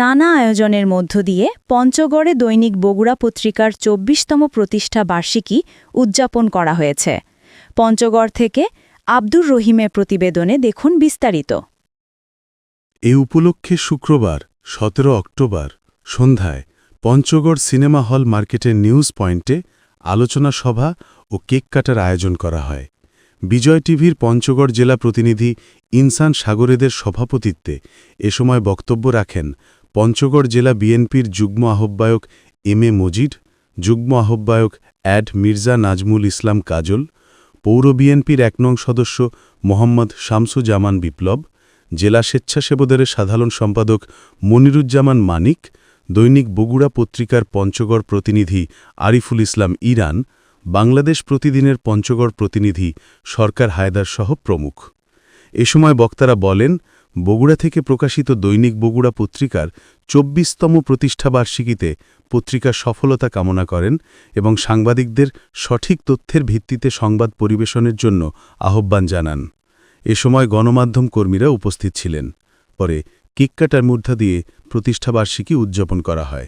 নানা আয়োজনের মধ্য দিয়ে পঞ্চগড়ে দৈনিক বগুড়া পত্রিকার চব্বিশতম প্রতিষ্ঠা বার্ষিকী উদযাপন করা হয়েছে। পঞ্চগড় থেকে আব্দুর রহিমের প্রতিবেদনে দেখুন বিস্তারিত। এ উপলক্ষে শুক্রবার, সতেরো অক্টোবর, সন্ধ্যায় পঞ্চগড় সিনেমা হল মার্কেটের নিউজ পয়েন্টে আলোচনা সভা ও কেক কাটার আয়োজন করা হয়। বিজয় টিভির পঞ্চগড় জেলা প্রতিনিধি ইনসান সাগরেদের সভাপতিত্বে এ সময় বক্তব্য রাখেন পঞ্চগড় জেলা বিএনপির যুগ্ম আহ্বায়ক এম এ মজিদ, যুগ্ম আহ্বায়ক অ্যাড মির্জা নাজমুল ইসলাম কাজল, পৌর বিএনপির এক নং সদস্য মোহাম্মদ শামসুজামান বিপ্লব, জেলা স্বেচ্ছাসেবদের সাধারণ সম্পাদক মনিরুজ্জামান মানিক, দৈনিক বগুড়া পত্রিকার পঞ্চগড় প্রতিনিধি আরিফুল ইসলাম ইরান, বাংলাদেশ প্রতিদিনের পঞ্চগড় প্রতিনিধি সরকার হায়দার সহ প্রমুখ। এ সময় বক্তারা বলেন বগুড়া থেকে প্রকাশিত দৈনিক বগুড়া পত্রিকার চব্বিশতম প্রতিষ্ঠাবার্ষিকীতে পত্রিকার সফলতা কামনা করেন এবং সাংবাদিকদের সঠিক তথ্যের ভিত্তিতে সংবাদ পরিবেশনের জন্য আহ্বান জানান। এ সময় গণমাধ্যম কর্মীরা উপস্থিত ছিলেন। পরে কিক্কাটার মূর্ধা দিয়ে প্রতিষ্ঠাবার্ষিকী উদযাপন করা হয়।